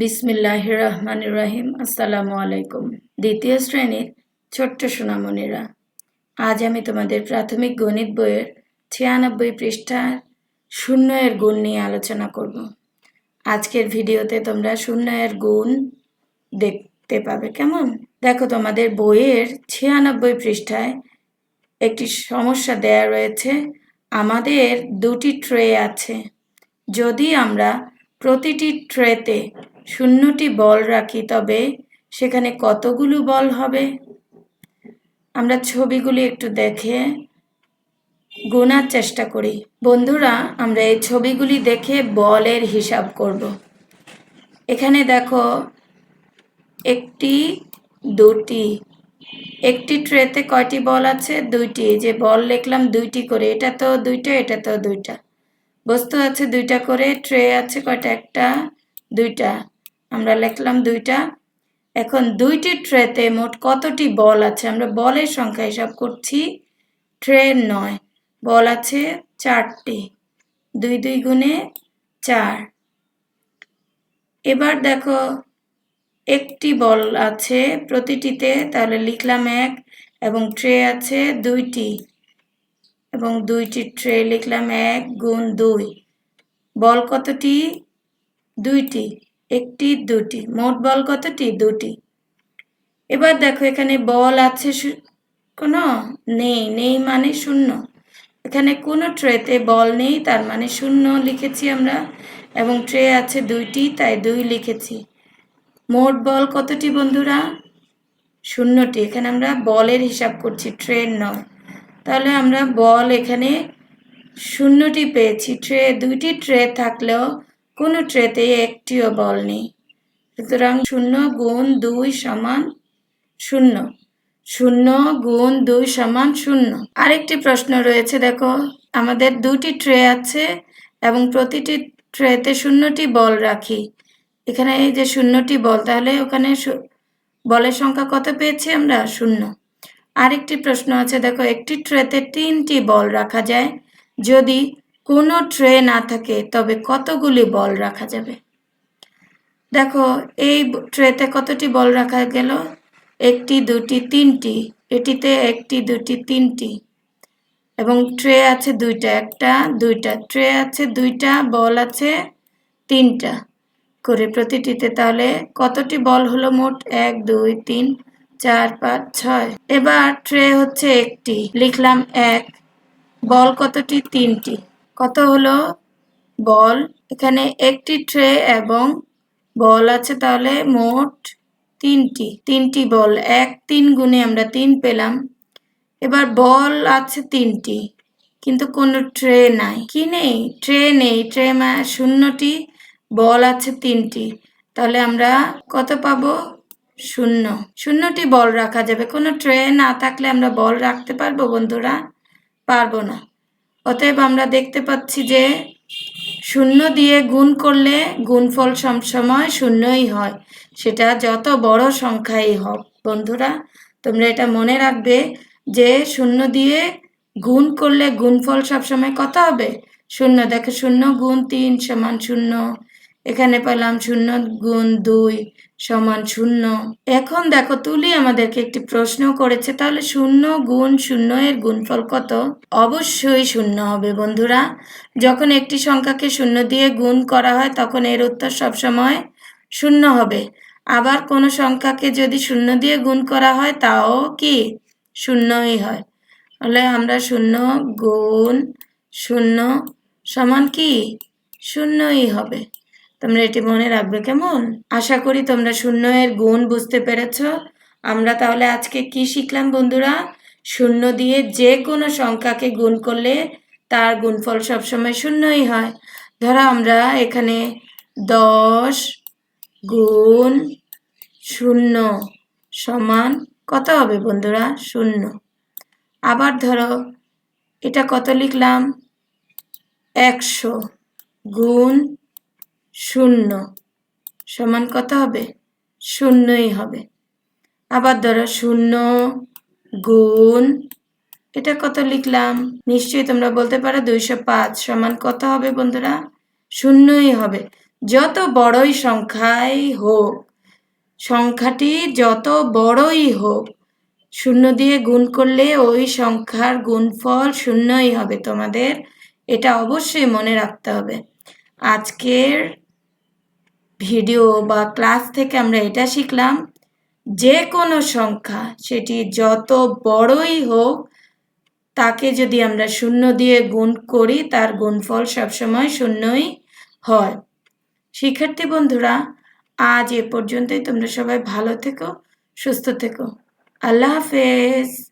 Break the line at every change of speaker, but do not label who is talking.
বিসমিল্লাহ রহমান রাহিম। আসসালামু আলাইকুম। দ্বিতীয় শ্রেণির ছোট্ট সোনামণিরা, আজ আমি তোমাদের প্রাথমিক গণিত বইয়ের ছিয়ানব্বই পৃষ্ঠার শূন্য এর গুণ নিয়ে আলোচনা করব। আজকের ভিডিওতে তোমরা শূন্য এর গুণ দেখতে পাবে। কেমন? দেখো, তোমাদের বইয়ের ছিয়ানব্বই পৃষ্ঠায় একটি সমস্যা দেয়া রয়েছে। আমাদের দুটি ট্রে আছে। যদি আমরা প্রতিটি ট্রেতে শূন্যটি বল রাখি, তবে সেখানে কতগুলো বল হবে? আমরা ছবিগুলি একটু দেখে গোনার চেষ্টা করি। বন্ধুরা, আমরা এই ছবিগুলি দেখে বলের হিসাব করব। এখানে দেখো, একটি, দুটি, একটি ট্রেতে কয়টি বল আছে? দুইটি। যে বল লিখলাম দুইটি করে, এটা তো দুইটা, এটা তো দুইটা। বস্তু আছে দুইটা করে, ট্রে আছে কয়টা? একটা, দুইটা। আমরা লিখলাম দুইটা। এখন দুইটি ট্রেতে মোট কতটি বল আছে? আমরা বলের সংখ্যা হিসাব করছি। ট্রে নয়, বল আছে চারটি। দুই দুই গুণে চার। এবার দেখো, একটি বল আছে প্রতিটিতে, তাহলে লিখলাম এক, এবং ট্রে আছে দুইটি। এবং দুইটি ট্রে লিখলাম এক গুণ দুই। বল কতটি? দুইটি। একটি, দুটি, মোট বল কতটি? দুটি। এবার দেখো এখানে বল আছে কোনো? নেই। নেই মানে শূন্য। এখানে কোনো ট্রেতে বল নেই, তার মানে শূন্য লিখেছি আমরা। এবং ট্রে আছে দুইটি, তাই দুই লিখেছি। মোট বল কতটি বন্ধুরা? শূন্যটি। এখানে আমরা বলের হিসাব করছি ট্রেন নয়। তাহলে আমরা বল এখানে শূন্যটি পেয়েছি। ট্রে, দুইটি ট্রে থাকলেও কোনো ট্রেতে একটিও বল নেই। সুতরাং শূন্য গুণ দুই সমান শূন্য। শূন্য গুণ দুই সমান শূন্য। আরেকটি প্রশ্ন রয়েছে, দেখো, আমাদের দুটি ট্রে আছে এবং প্রতিটি ট্রেতে শূন্যটি বল রাখি। এখানে এই যে শূন্যটি বল, তাহলে ওখানে বলের সংখ্যা কত পেয়েছি আমরা? শূন্য। আরেকটি প্রশ্ন আছে, দেখো, একটি ট্রেতে তিনটি বল রাখা যায়। যদি কোনো ট্রে না থাকে, তবে কতগুলি বল রাখা যাবে? দেখো, এই ট্রেতে কতটি বল রাখা গেল? একটি, দুটি, তিনটি। এটিতে একটি, দুটি, তিনটি। এবং ট্রে আছে দুইটা, একটা, দুইটা। ট্রে আছে দুইটা, বল আছে তিনটা। করে প্রতিটিতে তাহলে কতটি বল হলো মোট? এক, দুই, তিন, চার, পাঁচ, ছয়। এবার ট্রে হচ্ছে একটি। লিখলাম এক। বল কতটি? তিনটি। কত হলো? বল। এখানে একটি ট্রে এবং বল আছে তাহলে মোট তিনটি। তিনটি বল। এক, তিন গুণে আমরা তিন পেলাম। এবার বল আছে তিনটি, কিন্তু কোনো ট্রে নাই। কি নেই? ট্রে নেই। ট্রে শূন্যটি, বল আছে তিনটি। তাহলে আমরা কত পাবো? শূন্য। শূন্যটি বল রাখা যাবে। কোনো ট্রে না থাকলে আমরা বল রাখতে পারব বন্ধুরা? পারব না। অতএব আমরা দেখতে পাচ্ছি যে শূন্য দিয়ে গুণ করলে গুণফল সবসময় শূন্যই হয়। সেটা যত বড় সংখ্যাই হোক। বন্ধুরা, তোমরা এটা মনে রাখবে যে শূন্য দিয়ে গুণ করলে গুণফল সবসময় কত হবে? শূন্য, দেখো শূন্য গুণ তিন সমান শূন্য। এখানে পেলাম শূন্য গুণ দুই সমান শূন্য। এখন দেখো, তুলি আমাদেরকে একটি প্রশ্ন করেছে, তাহলে শূন্য গুণ শূন্য এর গুণফল কত? অবশ্যই শূন্য হবে বন্ধুরা। যখন একটি সংখ্যাকে শূন্য দিয়ে গুণ করা হয়, তখন এর উত্তর সবসময় শূন্য হবে। আবার কোনো সংখ্যাকে যদি শূন্য দিয়ে গুণ করা হয়, তাও কি? শূন্যই হয়। তাহলে আমরা শূন্য গুণ শূন্য সমান কি? শূন্যই হবে। তোমরা এটি মনে রাখবে কেমন? আশা করি তোমরা শূন্য এর গুণ বুঝতে পেরেছ। আমরা তাহলে আজকে কি শিখলাম বন্ধুরা? শূন্য দিয়ে যে কোনো সংখ্যাকে গুণ করলে তার গুণফল সবসময় শূন্যই হয়। ধরো আমরা এখানে দশ গুণ শূন্য সমান কত হবে বন্ধুরা? শূন্য। আবার ধরো এটা কত লিখলাম? একশো গুণ শূন্য। সমান কত হবে? শূন্যই হবে। আবার ধরো শূন্য গুণ, এটা কত লিখলাম? নিশ্চয়ই তোমরা বলতে পারো দুইশো পাঁচ। সমান কত হবে বন্ধুরা? শূন্যই হবে। যত বড়ই সংখ্যাই হোক, সংখ্যাটি যত বড়ই হোক, শূন্য দিয়ে গুণ করলে ওই সংখ্যার গুণফল শূন্যই হবে তোমাদের। এটা অবশ্যই মনে রাখতে হবে। আজকের ভিডিও বা ক্লাস থেকে আমরা এটা শিখলাম, যে কোনো সংখ্যা, সেটি যত বড়ই হোক, তাকে যদি আমরা শূন্য দিয়ে গুণ করি, তার গুণফল সবসময় শূন্যই হয়। শিক্ষার্থী বন্ধুরা, আজ এ পর্যন্তই। তোমরা সবাই ভালো থেকো, সুস্থ থেকো। আল্লাহ হাফেজ।